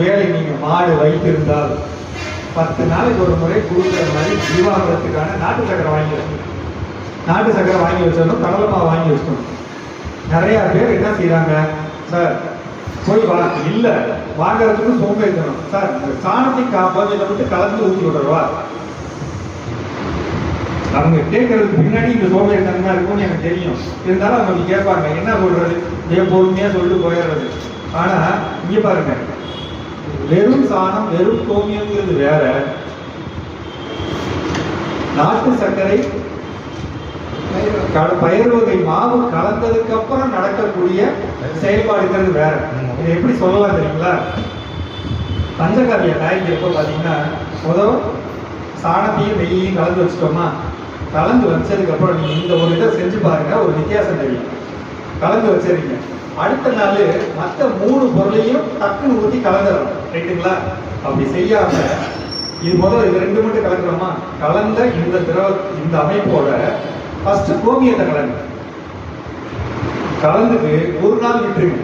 ஒருவேளை நீங்க மாடு வைத்திருந்தால் பத்து நாளைக்கு ஒரு முறை கொடுக்குற மாதிரி ஜீவாமிரத்துக்கான நாட்டு சக்கரை வாங்கி வச்சுக்கணும். நாட்டு சக்கரை வாங்கி வச்சிடணும் கடலமாக வாங்கி வச்சுக்கணும். நிறைய பேர் என்ன செய்கிறாங்க சார் போய் வா. இல்ல வாங்குறதுக்கு சோம்பேறித்தனம் சார் இந்த சாணத்தை காப்பாது இதை மட்டும் கலந்து ஊற்றி விடுறவா அவங்க கேட்கறதுக்கு பின்னாடி இந்த சோம்பேறித்தனமா இருக்கும்னு எனக்கு தெரியும். இருந்தாலும் அவங்க கேட்பாங்க. என்ன சொல்றது ஏன் பொறுமையா சொல்லிட்டு போயிடுறது. ஆனா இங்க பாருங்க. வெறும் சாணம் வெறும் கோமியங்கிறது வேற. நாட்டு சர்க்கரை பயிர் வகை மாவு கலந்ததுக்கு அப்புறம் நடக்கக்கூடிய செயல்பாடுங்கிறது வேற. இதை எப்படி சொல்லலாம் தெரியுங்களா? பஞ்சகாவிய தயாரிக்கிறப்ப பாத்தீங்கன்னா முதல் சாணத்தையும் நெய்யையும் கலந்து வச்சுட்டோமா? கலந்து வச்சதுக்கு அப்புறம் நீங்க இந்த ஒரு இதை செஞ்சு பாருங்க ஒரு வித்தியாசம் தெரியும். கலந்து வச்சிருக்கீங்க. அடுத்த நாள் மற்ற மூணு பொருளையும் டக்குன்னு ஊற்றி கலந்துடணும். ரைட்டுங்களா அப்படி செய்யாம இது முதல்ல இது ரெண்டு மட்டும் கலக்கிறோமா கலந்த இந்த திரவ இந்த அமைப்போட ஃபர்ஸ்ட் கோமியத்தை கலந்து கலந்துட்டு ஒரு நாள் விட்டுருங்க.